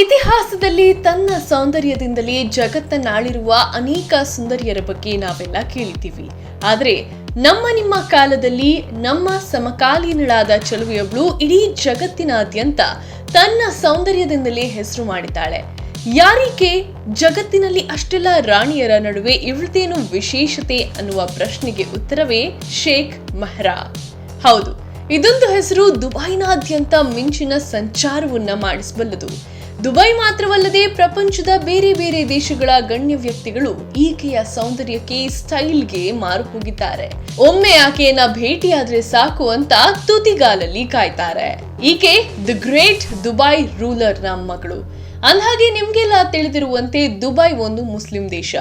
ಇತಿಹಾಸದಲ್ಲಿ ತನ್ನ ಸೌಂದರ್ಯದಿಂದಲೇ ಜಗತ್ತನ್ನಾಳಿರುವ ಅನೇಕ ಸುಂದರಿಯರ ಬಗ್ಗೆ ನಾವೆಲ್ಲ ಕೇಳಿದ್ದೀವಿ. ಆದರೆ ನಮ್ಮ ನಿಮ್ಮ ಕಾಲದಲ್ಲಿ ನಮ್ಮ ಸಮಕಾಲೀನಳಾದ ಚಲುವೆಯೊಬ್ಳು ಇಡೀ ಜಗತ್ತಿನಾದ್ಯಂತ ತನ್ನ ಸೌಂದರ್ಯದಿಂದಲೇ ಹೆಸರು ಮಾಡಿದ್ದಾಳೆ. ಯಾರಿಕೆ? ಜಗತ್ತಿನಲ್ಲಿ ಅಷ್ಟೆಲ್ಲ ರಾಣಿಯರ ನಡುವೆ ಇವಳದೇನು ವಿಶೇಷತೆ ಅನ್ನುವ ಪ್ರಶ್ನೆಗೆ ಉತ್ತರವೇ ಶೇಖ್ ಮೆಹ್ರಾ. ಹೌದು, ಇದೊಂದು ಹೆಸರು ದುಬೈನಾದ್ಯಂತ ಮಿಂಚಿನ ಸಂಚಾರವನ್ನ ಮಾಡಿಸಬಲ್ಲದು. ದುಬೈ ಮಾತ್ರವಲ್ಲದೆ ಪ್ರಪಂಚದ ಬೇರೆ ಬೇರೆ ದೇಶಗಳ ಗಣ್ಯ ವ್ಯಕ್ತಿಗಳು ಈಕೆಯ ಸೌಂದರ್ಯಕ್ಕೆ, ಸ್ಟೈಲ್ಗೆ ಮಾರು ಹೋಗಿದ್ದಾರೆ ಒಮ್ಮೆ ಆಕೆಯನ್ನ ಭೇಟಿಯಾದ್ರೆ ಸಾಕು ಅಂತ ತುದಿಗಾಲಲ್ಲಿ ಕಾಯ್ತಾರೆ. ಈಕೆ ದಿ ಗ್ರೇಟ್ ದುಬೈ ರೂಲರ್ನ ಮಗಳು. ಅಂದಹಾಗೆ ನಿಮ್ಗೆಲ್ಲ ತಿಳಿದಿರುವಂತೆ ದುಬೈ ಒಂದು ಮುಸ್ಲಿಂ ದೇಶ.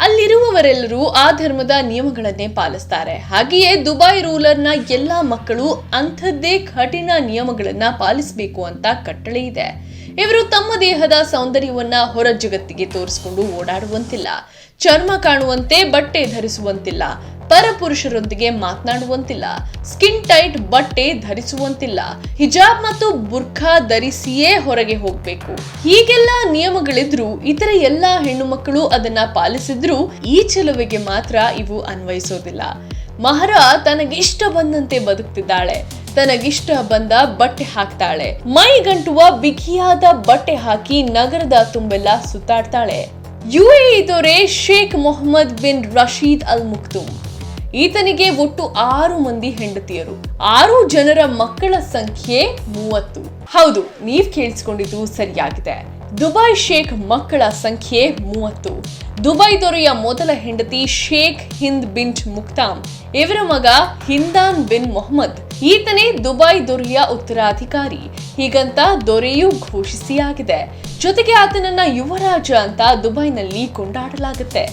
ಅಲ್ಲಿರುವವರೆಲ್ಲರೂ ಆ ಧರ್ಮದ ನಿಯಮಗಳನ್ನೇ ಪಾಲಿಸ್ತಾರೆ. ಹಾಗೆಯೇ ದುಬೈ ರೂಲರ್ನ ಎಲ್ಲಾ ಮಕ್ಕಳು ಅಂಥದ್ದೇ ಕಠಿಣ ನಿಯಮಗಳನ್ನ ಪಾಲಿಸಬೇಕು ಅಂತ ಕಟ್ಟಳೆ ಇದೆ. ಇವರು ತಮ್ಮ ದೇಹದ ಸೌಂದರ್ಯವನ್ನ ಹೊರ ಜಗತ್ತಿಗೆ ತೋರಿಸಿಕೊಂಡು ಓಡಾಡುವಂತಿಲ್ಲ. ಚರ್ಮ ಕಾಣುವಂತೆ, ಬಟ್ಟೆ ಧರಿಸುವಂತಿಲ್ಲ. ಪರಪುರುಷರೊಂದಿಗೆ ಮಾತನಾಡುವಂತಿಲ್ಲ. ಸ್ಕಿನ್ ಟೈಟ್ ಬಟ್ಟೆ ಧರಿಸುವಂತಿಲ್ಲ. ಹಿಜಾಬ್ ಮತ್ತು ಬುರ್ಖಾ ಧರಿಸಿಯೇ ಹೊರಗೆ ಹೋಗ್ಬೇಕು. ಹೀಗೆಲ್ಲ ನಿಯಮಗಳಿದ್ರು, ಇತರ ಎಲ್ಲಾ ಹೆಣ್ಣು ಮಕ್ಕಳು ಅದನ್ನ ಪಾಲಿಸಿದ್ರು, ಈ ಚೆಲುವೆಗೆ ಮಾತ್ರ ಇವು ಅನ್ವಯಿಸೋದಿಲ್ಲ. ಮಹರ ತನಗಿಷ್ಟ ಬಂದಂತೆ ಬದುಕ್ತಿದ್ದಾಳೆ. ತನಗಿಷ್ಟ ಬಂದ ಬಟ್ಟೆ ಹಾಕ್ತಾಳೆ. ಮೈ ಗಂಟುವ ಬಿಗಿಯಾದ ಬಟ್ಟೆ ಹಾಕಿ ನಗರದ ತುಂಬೆಲ್ಲ ಸುತ್ತಾಡ್ತಾಳೆ. ಯುಎಇ ದೊರೆ Sheikh Mohammed bin Rashid Al Muktum. ಈತನಿಗೆ ಒಟ್ಟು ಆರು ಮಂದಿ ಹೆಂಡತಿಯರು. ಆರು ಜನರ ಮಕ್ಕಳ ಸಂಖ್ಯೆ ಮೂವತ್ತು. ಹೌದು, ನೀವ್ ಕೇಳಿಸ್ಕೊಂಡಿದ್ದು ಸರಿಯಾಗಿದೆ. ದುಬೈ ಶೇಖ್ ಮಕ್ಕಳ ಸಂಖ್ಯೆ ಮೂವತ್ತು. ದುಬೈ ದೊರೆಯ ಮೊದಲ ಹೆಂಡತಿ ಶೇಖ್ ಹಿಂದ್ ಬಿನ್ ಮುಕ್ತಾಮ್ ಇವರ ಮಗ ಹಿಂದಾನ್ ಬಿನ್ ಮೊಹಮ್ಮದ್. ಈತನೇ ದುಬೈ ದೊರೆಯ ಉತ್ತರಾಧಿಕಾರಿ. ಹೀಗಂತ ದೊರೆಯು ಘೋಷಿಸಿಯಾಗಿದೆ. ಜೊತೆಗೆ ಆತನನ್ನ ಯುವರಾಜ ಅಂತ ದುಬೈನಲ್ಲಿ ಕೊಂಡಾಡಲಾಗುತ್ತೆ.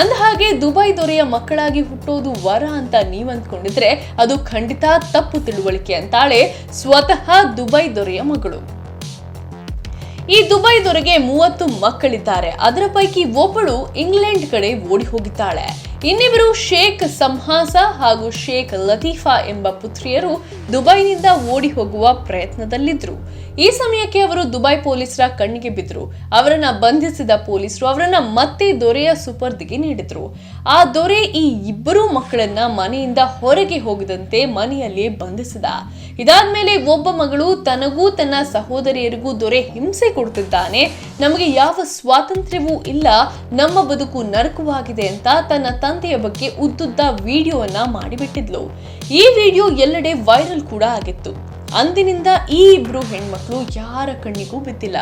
ಅಂದಹಾಗೆ ದುಬೈ ದೊರೆಯ ಮಕ್ಕಳಾಗಿ ಹುಟ್ಟೋದು ವರ ಅಂತ ನೀವಂದ್ಕೊಂಡಿದ್ರೆ ಅದು ಖಂಡಿತ ತಪ್ಪು ತಿಳುವಳಿಕೆ ಅಂತಾಳೆ ಸ್ವತಃ ದುಬೈ ದೊರೆಯ ಮಗಳು. ಈ ದುಬೈ ದೊರೆಗೆ ಮೂವತ್ತು ಮಕ್ಕಳಿದ್ದಾರೆ. ಅದರ ಪೈಕಿ ಒಬ್ಬಳು ಇಂಗ್ಲೆಂಡ್ ಕಡೆ ಓಡಿ ಹೋಗಿದ್ದಾಳೆ. ಇನ್ನಿಬ್ಬರು ಶೇಖ್ ಸಂಹಾಸ ಹಾಗೂ ಶೇಖ್ ಲತೀಫಾ ಎಂಬ ಪುತ್ರಿಯರು ದುಬೈನಿಂದ ಓಡಿ ಹೋಗುವ ಪ್ರಯತ್ನದಲ್ಲಿದ್ರು. ಈ ಸಮಯಕ್ಕೆ ಅವರು ದುಬೈ ಪೊಲೀಸರ ಕಣ್ಣಿಗೆ ಬಿದ್ದರು. ಅವರನ್ನ ಬಂಧಿಸಿದ ಪೊಲೀಸರು ಅವರನ್ನ ಮತ್ತೆ ದೊರೆಯ ಸುಪರ್ದಿಗೆ ನೀಡಿದ್ರು. ಆ ದೊರೆ ಈ ಇಬ್ಬರೂ ಮಕ್ಕಳನ್ನ ಮನೆಯಿಂದ ಹೊರಗೆ ಹೋಗದಂತೆ ಮನೆಯಲ್ಲಿ ಬಂಧಿಸಿದ. ಇದಾದ್ಮೇಲೆ ಒಬ್ಬ ಮಗಳು ತನಗೂ ತನ್ನ ಸಹೋದರಿಯರಿಗೂ ದೊರೆ ಹಿಂಸೆ ಕೊಡ್ತಿದ್ದಾನೆ. ನಮಗೆ ಯಾವ ಸ್ವಾತಂತ್ರ್ಯವೂ ಇಲ್ಲ. ನಮ್ಮ ಬದುಕು ನರಕವಾಗಿದೆ ಅಂತ ತನ್ನ ತಂದೆಯ ಬಗ್ಗೆ ಉದ್ದುದ್ದ ವಿಡಿಯೋವನ್ನ ಮಾಡಿಬಿಟ್ಟಿದ್ಲು. ಈ ವಿಡಿಯೋ ಎಲ್ಲೆಡೆ ವೈರಲ್ ಕೂಡ ಆಗಿತ್ತು. ಅಂದಿನಿಂದ ಈ ಇಬ್ರು ಹೆಣ್ಮಕ್ಳು ಯಾರ ಕಣ್ಣಿಗೂ ಬಿದ್ದಿಲ್ಲ.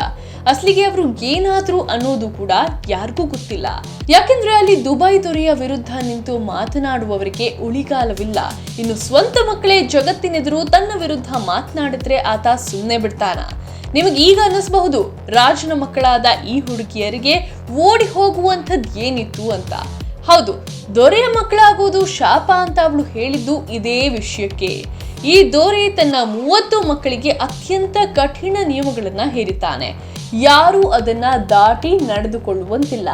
ಅಸಲಿಗೆ ಅವರು ಏನಾದ್ರು ಅನ್ನೋದು ಕೂಡ ಯಾರಿಗೂ ಗೊತ್ತಿಲ್ಲ. ಯಾಕೆಂದ್ರೆ ಅಲ್ಲಿ ದುಬೈ ದೊರೆಯ ವಿರುದ್ಧ ನಿಂತು ಮಾತನಾಡುವವರಿಗೆ ಉಳಿಗಾಲವಿಲ್ಲ. ಇನ್ನು ಸ್ವಂತ ಮಕ್ಕಳೇ ಜಗತ್ತಿನೆದುರು ತನ್ನ ವಿರುದ್ಧ ಮಾತನಾಡಿದ್ರೆ ಆತ ಸುಮ್ಮನೆ ಬಿಡ್ತಾನ. ನಿಮಗೆ ಈಗ ಅನ್ನಿಸಬಹುದು, ರಾಜನ ಮಕ್ಕಳಾದ ಈ ಹುಡುಗಿಯರಿಗೆ ಓಡಿ ಹೋಗುವಂಥದ್ದು ಏನಿತ್ತು ಅಂತ. ಹೌದು, ದೊರೆಯ ಮಕ್ಕಳಾಗುವುದು ಶಾಪ ಅಂತ ಅವಳು ಹೇಳಿದ್ದು ಇದೇ ವಿಷಯಕ್ಕೆ. ಈ ದೋರೆ ತನ್ನ ಮೂವತ್ತು ಮಕ್ಕಳಿಗೆ ಅತ್ಯಂತ ಕಠಿಣ ನಿಯಮಗಳನ್ನ ಹೇರಿತಾನೆ ಯಾರು ಅದನ್ನ ದಾಟಿ ನಡೆದುಕೊಳ್ಳುವಂತಿಲ್ಲ.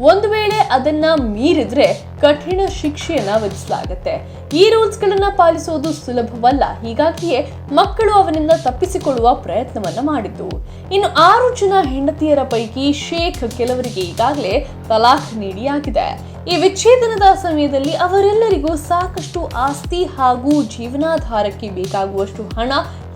ಒಂದು ವೇಳೆ ಅದನ್ನ ಮೀರಿದ್ರೆ ಕಠಿಣ ಶಿಕ್ಷೆಯನ್ನ ವಿಧಿಸಲಾಗುತ್ತೆ. ಈ ರೂಲ್ಸ್ ಗಳನ್ನ ಪಾಲಿಸೋದು ಸುಲಭವಲ್ಲ. ಹೀಗಾಗಿಯೇ ಮಕ್ಕಳು ಅವನಿಂದ ತಪ್ಪಿಸಿಕೊಳ್ಳುವ ಪ್ರಯತ್ನವನ್ನ ಮಾಡಿದ್ದು. ಇನ್ನು ಆರು ಜನ ಹೆಂಡತಿಯರ ಪೈಕಿ ಶೇಖ್ ಕೆಲವರಿಗೆ ಈಗಾಗಲೇ ತಲಾಖ್ ನೀಡಿಯಾಗಿದೆ. ಈ ವಿಚ್ಛೇದನದ ಸಮಯದಲ್ಲಿ ಅವರೆಲ್ಲರಿಗೂ ಸಾಕಷ್ಟು ಆಸ್ತಿ ಹಾಗೂ ಜೀವನಾಧಾರಕ್ಕೆ ಬೇಕಾಗುವಷ್ಟು ಹಣ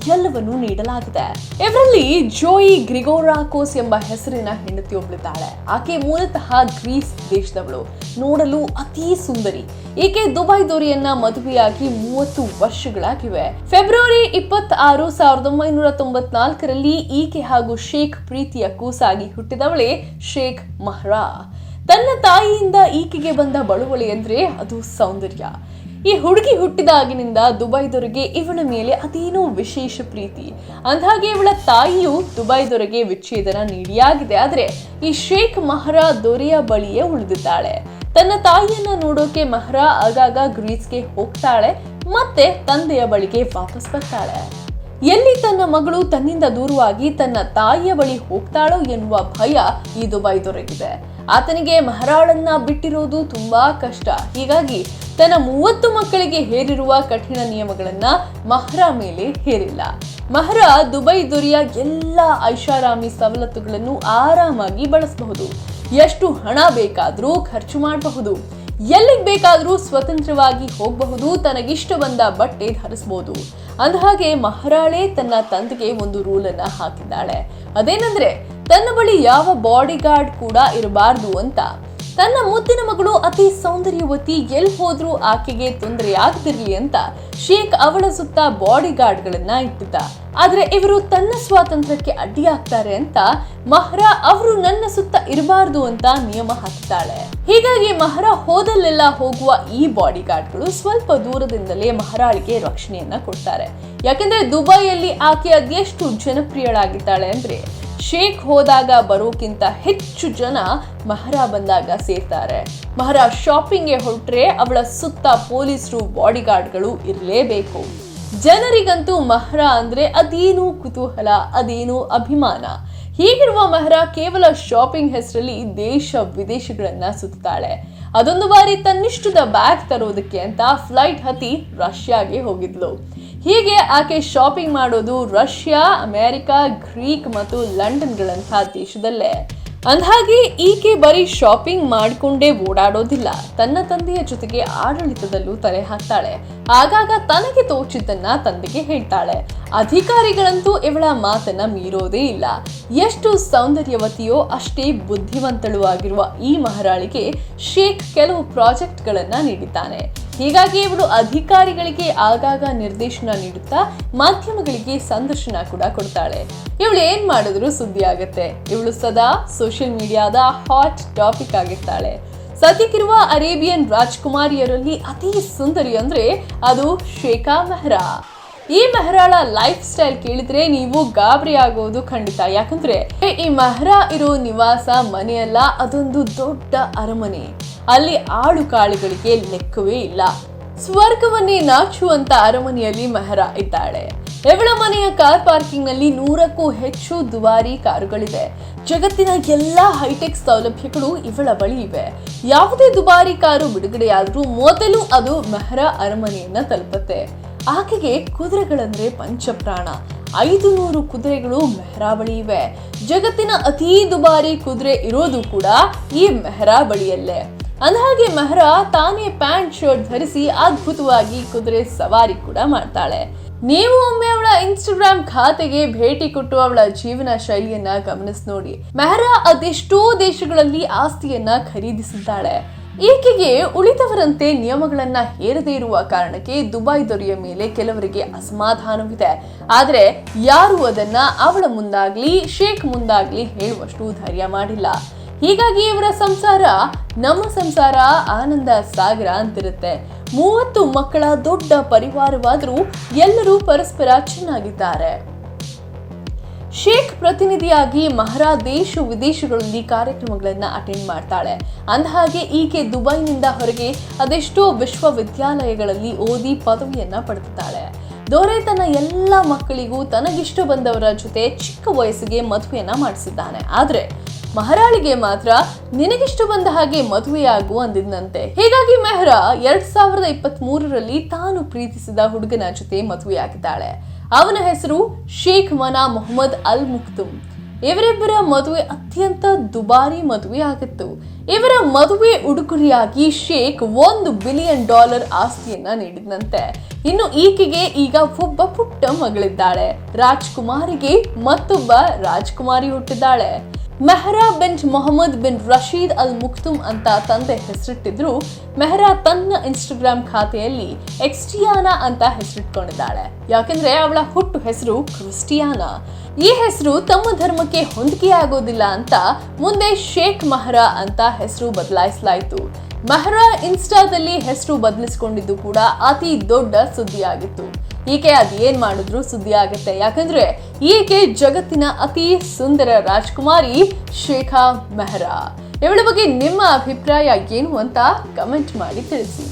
ಎಲ್ಲವನ್ನೂ ನೀಡಲಾಗಿದೆ. ಇವರಲ್ಲಿ ಜೋಯಿ ಗ್ರಿಗೋರಾಕೋಸ್ ಎಂಬ ಹೆಸರಿನ ಹೆಂಡತಿಯೊಬ್ಬಳಿದ್ದಾಳೆ. ಆಕೆ ಮೂಲತಃ ಗ್ರೀಸ್ ದೇಶದವಳು. ನೋಡಲು ಅತಿ ಸುಂದರಿ. ಈಕೆ ದುಬೈ ದೊರೆಯನ್ನ ಮದುವೆಯಾಗಿ ಮೂವತ್ತು ವರ್ಷಗಳಾಗಿವೆ. ಫೆಬ್ರವರಿ ಇಪ್ಪತ್ತಾರು, ಸಾವಿರದ ಒಂಬೈನೂರ ತೊಂಬತ್ನಾಲ್ಕರಲ್ಲಿ ಈಕೆ ಹಾಗೂ ಶೇಖ್ ಪ್ರೀತಿಯ ಕೂಸಾಗಿ ಹುಟ್ಟಿದವಳೇ ಶೇಖ್ ಮಹ್ರಾ. ತನ್ನ ತಾಯಿಯಿಂದ ಈಕೆಗೆ ಬಂದ ಬಳುವಳಿ ಅಂದ್ರೆ ಅದು ಸೌಂದರ್ಯ. ಈ ಹುಡುಗಿ ಹುಟ್ಟಿದಾಗಿನಿಂದ ದುಬೈ ದೊರೆಗೆ ಇವನ ಮೇಲೆ ಅದೇನೋ ವಿಶೇಷ ಪ್ರೀತಿ. ಅಂದ್ಹಾಗೆ ಇವಳ ತಾಯಿಯು ದುಬೈ ದೊರೆಗೆ ವಿಚ್ಛೇದನ ನೀಡಿಯಾಗಿದೆ. ಆದರೆ ಈ ಶೇಖ್ ಮಹರಾ ದೊರೆಯ ಬಳಿಯೇ ಉಳಿದಿದ್ದಾಳೆ. ತನ್ನ ತಾಯಿಯನ್ನ ನೋಡೋಕೆ ಮಹರಾ ಆಗಾಗ ಗ್ರೀಸ್ಗೆ ಹೋಗ್ತಾಳೆ. ಮತ್ತೆ ತಂದೆಯ ಬಳಿಗೆ ವಾಪಸ್ ಬರ್ತಾಳೆ. ಎಲ್ಲಿ ತನ್ನ ಮಗಳು ತನ್ನಿಂದ ದೂರವಾಗಿ ತನ್ನ ತಾಯಿಯ ಬಳಿ ಹೋಗ್ತಾಳೋ ಎನ್ನುವ ಭಯ ಈ ದುಬೈ ದೊರೆಗಿದೆ ಆತನಿಗೆ ಮಹರಾಳನ್ನ ಬಿಟ್ಟಿರೋದು ತುಂಬಾ ಕಷ್ಟ. ಹೀಗಾಗಿ ತನ್ನ ಮೂವತ್ತು ಮಕ್ಕಳಿಗೆ ಹೇರಿರುವ ಕಠಿಣ ನಿಯಮಗಳನ್ನ ಮಹರಾ ಮೇಲೆ ಹೇರಿಲ್ಲ. ಮಹರಾ ದುಬೈ ದೊರೆಯ ಎಲ್ಲ ಐಷಾರಾಮಿ ಸವಲತ್ತುಗಳನ್ನು ಆರಾಮಾಗಿ ಬಳಸಬಹುದು. ಎಷ್ಟು ಹಣ ಬೇಕಾದರೂ ಖರ್ಚು ಮಾಡಬಹುದು. ಎಲ್ಲಿಗೆ ಬೇಕಾದರೂ ಸ್ವತಂತ್ರವಾಗಿ ಹೋಗಬಹುದು, ತನಗಿಷ್ಟ ಬಂದ ಬಟ್ಟೆ ಧರಿಸಬಹುದು ಅಂದಹಾಗೆ ಮಹರಾಳೆ ತನ್ನ ತಂದೆಗೆ ಒಂದು ರೂಲನ್ನು ಹಾಕಿದ್ದಾಳೆ. ಅದೇನಂದ್ರೆ ತನ್ನ ಬಳಿ ಯಾವ ಬಾಡಿಗಾರ್ಡ್ ಕೂಡ ಇರಬಾರ್ದು ಅಂತ. ತನ್ನ ಮುದ್ದಿನ ಮಗಳು ಅತಿ ಸೌಂದರ್ಯವತಿ ಎಲ್ಲಿ ಹೋದ್ರೂ ಆಕೆಗೆ ತೊಂದರೆ ಆಗ್ತಿರ್ಲಿ ಅಂತ ಶೇಖ್ ಅವಳ ಸುತ್ತ ಬಾಡಿಗಾರ್ಡ್ಗಳನ್ನ ಇಟ್ಟಿದ್ದ. ಆದರೆ ಇವರು ತನ್ನ ಸ್ವಾತಂತ್ರ್ಯಕ್ಕೆ ಅಡ್ಡಿಯಾಗ್ತಾರೆ ಅಂತ ಮಹ್ರಾ ಅವರು ನನ್ನ ಸುತ್ತ ಇರಬಾರ್ದು ಅಂತ ನಿಯಮ ಹಾಕ್ತಾಳೆ ಹೀಗಾಗಿ ಮಹರಾ ಹೋದಲ್ಲೆಲ್ಲ ಹೋಗುವ ಈ ಬಾಡಿಗಾರ್ಡ್ಗಳು ಸ್ವಲ್ಪ ದೂರದಿಂದಲೇ ಮಹರಾಳಿಗೆ ರಕ್ಷಣೆಯನ್ನ ಕೊಡ್ತಾರೆ. ಯಾಕೆಂದ್ರೆ ದುಬೈಯಲ್ಲಿ ಆಕೆ ಅದೆಷ್ಟು ಜನಪ್ರಿಯಳಾಗಿದ್ದಾಳೆ ಅಂದ್ರೆ ಶೇಖ್ ಹೋದಾಗ ಬರೋಕ್ಕಿಂತ ಹೆಚ್ಚು ಜನ ಮಹರಾ ಬಂದಾಗ ಸೇರ್ತಾರೆ. ಮಹರಾ ಶಾಪಿಂಗ್ಗೆ ಹೊರಟ್ರೆ ಅವಳ ಸುತ್ತ ಪೊಲೀಸರು ಬಾಡಿಗಾರ್ಡ್ಗಳು ಇರಲೇಬೇಕು. ಜನರಿಗಂತೂ ಮಹರಾ ಅಂದ್ರೆ ಅದೇನು ಕುತೂಹಲ, ಅದೇನು ಅಭಿಮಾನ. ಹೀಗಿರುವ ಮೆಹ್ರಾ ಕೇವಲ ಶಾಪಿಂಗ್ ಹೆಸರಲ್ಲಿ ದೇಶ ವಿದೇಶಗಳನ್ನ ಸುತ್ತಾಳೆ ಅದೊಂದು ಬಾರಿ ತನ್ನಿಷ್ಟದ ಬ್ಯಾಗ್ ತರೋದಕ್ಕೆ ಅಂತ ಫ್ಲೈಟ್ ಹತ್ತಿ ರಷ್ಯಾಗೆ ಹೋಗಿದ್ಲು. ಹೀಗೆ ಆಕೆ ಶಾಪಿಂಗ್ ಮಾಡೋದು ರಷ್ಯಾ, ಅಮೇರಿಕಾ, ಗ್ರೀಕ್ ಮತ್ತು ಲಂಡನ್ಗಳಂಥ ದೇಶದಲ್ಲೇ. ಅಂದಹಾಗೆ ಈಕೆ ಬರೀ ಶಾಪಿಂಗ್ ಮಾಡಿಕೊಂಡೇ ಓಡಾಡೋದಿಲ್ಲ. ತನ್ನ ತಂದೆಯ ಜೊತೆಗೆ ಆಡಳಿತದಲ್ಲೂ ತಲೆ ಹಾಕ್ತಾಳೆ. ಆಗಾಗ ತನಗೆ ತೋಚಿದ್ದನ್ನ ತಂದೆಗೆ ಹೇಳ್ತಾಳೆ. ಅಧಿಕಾರಿಗಳಂತೂ ಇವಳ ಮಾತನ್ನ ಮೀರೋದೇ ಇಲ್ಲ. ಎಷ್ಟು ಸೌಂದರ್ಯವತಿಯೋ ಅಷ್ಟೇ ಬುದ್ಧಿವಂತಳು ಆಗಿರುವ ಈ ಮಹಾರಾಳಿಗೆ ಶೇಖ್ ಕೆಲವು ಪ್ರಾಜೆಕ್ಟ್ಗಳನ್ನ ನೀಡಿದ್ದಾನೆ. ಹೀಗಾಗಿ ಇವಳು ಅಧಿಕಾರಿಗಳಿಗೆ ಆಗಾಗ ನಿರ್ದೇಶನ ನೀಡುತ್ತಾ ಮಾಧ್ಯಮಗಳಿಗೆ ಸಂದರ್ಶನ ಕೂಡ ಕೊಡ್ತಾಳೆ. ಇವಳು ಏನ್ ಮಾಡಿದ್ರು ಸುದ್ದಿ ಆಗತ್ತೆ. ಇವಳು ಸದಾ ಸೋಷಿಯಲ್ ಮೀಡಿಯಾದ ಹಾಟ್ ಟಾಪಿಕ್ ಆಗಿರ್ತಾಳೆ. ಸದ್ಯಕ್ಕಿರುವ ಅರೇಬಿಯನ್ ರಾಜ್ಕುಮಾರಿಯರಲ್ಲಿ ಅತಿ ಸುಂದರಿ ಅಂದ್ರೆ ಅದು ಶೇಖಾ ಮೆಹ್ರಾ. ಈ ಮೆಹರಾಳ ಲೈಫ್ ಸ್ಟೈಲ್ ಕೇಳಿದ್ರೆ ನೀವು ಗಾಬರಿ ಆಗೋದು ಖಂಡಿತ. ಯಾಕಂದ್ರೆ ಈ ಮೆಹರಾ ಇರೋ ನಿವಾಸ, ಮನೆಯಲ್ಲ, ಅದೊಂದು ದೊಡ್ಡ ಅರಮನೆ. ಅಲ್ಲಿ ಆಳು ಕಾಳುಗಳಿಗೆ ಲೆಕ್ಕವೇ ಇಲ್ಲ. ಸ್ವರ್ಗವನ್ನೇ ನಾಚುವಂತ ಅರಮನೆಯಲ್ಲಿ ಮೆಹರಾ ಇದ್ದಾಳೆ. ಇವಳ ಮನೆಯ ಕಾರ್ ಪಾರ್ಕಿಂಗ್ನಲ್ಲಿ ನೂರಕ್ಕೂ ಹೆಚ್ಚು ದುಬಾರಿ ಕಾರುಗಳಿವೆ. ಜಗತ್ತಿನ ಎಲ್ಲಾ ಹೈಟೆಕ್ ಸೌಲಭ್ಯಗಳು ಇವಳ ಬಳಿ ಇವೆ. ಯಾವುದೇ ದುಬಾರಿ ಕಾರು ಬಿಡುಗಡೆಯಾದ್ರೂ ಮೊದಲು ಅದು ಮೆಹರಾ ಅರಮನೆಯನ್ನ ತಲುಪುತ್ತೆ. ಆಕೆಗೆ ಕುದುರೆಗಳಂದ್ರೆ ಪಂಚಪ್ರಾಣ. ಐದು ನೂರು ಕುದುರೆಗಳು ಮೆಹರಾಬಳಿ ಇವೆ. ಜಗತ್ತಿನ ಅತೀ ದುಬಾರಿ ಕುದುರೆ ಇರೋದು ಕೂಡ ಈ ಮೆಹರಾಬಳಿಯಲ್ಲೇ. ಅಂದಹಾಗೆ ಮೆಹರಾ ತಾನೇ ಪ್ಯಾಂಟ್, ಶರ್ಟ್ ಧರಿಸಿ ಅದ್ಭುತವಾಗಿ ಕುದುರೆ ಸವಾರಿ ಕೂಡ ಮಾಡ್ತಾಳೆ. ನೀವು ಒಮ್ಮೆ ಅವಳ ಇನ್ಸ್ಟಾಗ್ರಾಮ್ ಖಾತೆಗೆ ಭೇಟಿ ಕೊಟ್ಟು ಅವಳ ಜೀವನ ಶೈಲಿಯನ್ನ ಗಮನಿಸಿ ನೋಡಿ. ಮೆಹರಾ ಅದೆಷ್ಟೋ ದೇಶಗಳಲ್ಲಿ ಆಸ್ತಿಯನ್ನ ಖರೀದಿಸಿದ್ದಾಳೆ. ಈಕೆಗೆ ಉಳಿದವರಂತೆ ನಿಯಮಗಳನ್ನ ಹೇರದೇ ಇರುವ ಕಾರಣಕ್ಕೆ ದುಬೈ ದೊರೆಯ ಮೇಲೆ ಕೆಲವರಿಗೆ ಅಸಮಾಧಾನವಿದೆ. ಆದರೆ ಯಾರು ಅದನ್ನ ಅವಳ ಮುಂದಾಗ್ಲಿ, ಶೇಖ್ ಮುಂದಾಗ್ಲಿ ಹೇಳುವಷ್ಟು ಧೈರ್ಯ ಮಾಡಿಲ್ಲ. ಹೀಗಾಗಿ ಇವರ ಸಂಸಾರ ನಮ್ಮ ಸಂಸಾರ ಆನಂದ ಸಾಗರ ಅಂತಿರುತ್ತೆ. ಮೂವತ್ತು ಮಕ್ಕಳ ದೊಡ್ಡ ಪರಿವಾರವಾದರೂ ಎಲ್ಲರೂ ಪರಸ್ಪರ ಚೆನ್ನಾಗಿದ್ದಾರೆ. ಶೇಖ್ ಪ್ರತಿನಿಧಿಯಾಗಿ ಮಹರಾ ದೇಶ ವಿದೇಶಗಳಲ್ಲಿ ಕಾರ್ಯಕ್ರಮಗಳನ್ನ ಅಟೆಂಡ್ ಮಾಡ್ತಾಳೆ. ಅಂದಹಾಗೆ, ಈಕೆ ದುಬೈನಿಂದ ಹೊರಗೆ ಅದೆಷ್ಟೋ ವಿಶ್ವವಿದ್ಯಾಲಯಗಳಲ್ಲಿ ಓದಿ ಪದವಿಯನ್ನ ಪಡೆದಿದ್ದಾಳೆ ದೊರೆ ತನ್ನ ಎಲ್ಲ ಮಕ್ಕಳಿಗೂ ತನಗಿಷ್ಟ ಬಂದವರ ಜೊತೆ ಚಿಕ್ಕ ವಯಸ್ಸಿಗೆ ಮದುವೆಯನ್ನ ಮಾಡಿಸಿದ್ದಾನೆ. ಆದರೆ, ಮಹಾರಾಳಿಗೆ ಮಾತ್ರ ನಿನಗಿಷ್ಟ ಬಂದ ಹಾಗೆ ಮದುವೆಯಾಗು ಅಂದಿದ್ದಂತೆ ಹೀಗಾಗಿ ಮೆಹ್ರಾ ಎರಡ್ ಸಾವಿರದ ಇಪ್ಪತ್ತ್ ಮೂರರಲ್ಲಿ ತಾನು ಪ್ರೀತಿಸಿದ ಹುಡುಗನ ಜೊತೆ ಮದುವೆಯಾಗಿದ್ದಾಳೆ. ಅವನ ಹೆಸರು ಶೇಖ್ ಮನಾ ಮೊಹಮ್ಮದ್ ಅಲ್ ಮುಕ್ತುಮ್ ಇವರಿಬ್ಬರ ಮದುವೆ ಅತ್ಯಂತ ದುಬಾರಿ ಮದುವೆ ಆಗಿತ್ತು. ಇವರ ಮದುವೆ ಉಡುಗೊರೆಯಾಗಿ ಶೇಖ್ ಒಂದು ಬಿಲಿಯನ್ ಡಾಲರ್ ಆಸ್ತಿಯನ್ನ ನೀಡಿದಂತೆ ಇನ್ನು ಈಕೆಗೆ ಈಗ ಒಬ್ಬ ಪುಟ್ಟ ಮಗಳಿದ್ದಾಳೆ. ರಾಜ್ಕುಮಾರಿಗೆ ಮತ್ತೊಬ್ಬ ರಾಜ್ಕುಮಾರಿ ಹುಟ್ಟಿದ್ದಾಳೆ. Mahra bin Mohammed bin Rashid Al Maktoum ಅಂತ ತಂದೆ ಹೆಸರಿಟ್ಟಿದ್ರು. ಮೆಹ್ರಾ ತನ್ನ ಇನ್ಸ್ಟಾಗ್ರಾಮ್ ಖಾತೆಯಲ್ಲಿ ಎಕ್ಸ್ಟಿಯಾನಾ ಅಂತ ಹೆಸರಿಟ್ಕೊಂಡಿದ್ದಾಳೆ. ಯಾಕೆಂದ್ರೆ ಅವಳ ಹುಟ್ಟು ಹೆಸರು ಕ್ರಿಸ್ಟಿಯಾನಾ. ಈ ಹೆಸರು ತಮ್ಮ ಧರ್ಮಕ್ಕೆ ಹೊಂದಿಕೆ ಆಗೋದಿಲ್ಲ ಅಂತ ಮುಂದೆ ಶೇಖ್ ಮೆಹ್ರಾ ಅಂತ ಹೆಸರು ಬದಲಾಯಿಸಲಾಯಿತು. ಮೆಹ್ರಾ ಇನ್ಸ್ಟಾದಲ್ಲಿ ಹೆಸರು ಬದಲಿಸಿಕೊಂಡಿದ್ದು ಕೂಡ ಅತಿ ದೊಡ್ಡ ಸುದ್ದಿಯಾಗಿತ್ತು. ಈಕೆ ಅದೇನ್ ಮಾಡಿದ್ರು ಸುದ್ದಿ ಆಗುತ್ತೆ. ಯಾಕಂದ್ರೆ ಈಕೆ ಜಗತ್ತಿನ ಅತಿ ಸುಂದರ ರಾಜ್ಕುಮಾರಿ ಶೇಖಾ ಮೆಹ್ರಾ. ಇವಳ ಬಗ್ಗೆ ನಿಮ್ಮ ಅಭಿಪ್ರಾಯ ಏನು ಅಂತ ಕಮೆಂಟ್ ಮಾಡಿ ತಿಳಿಸಿ.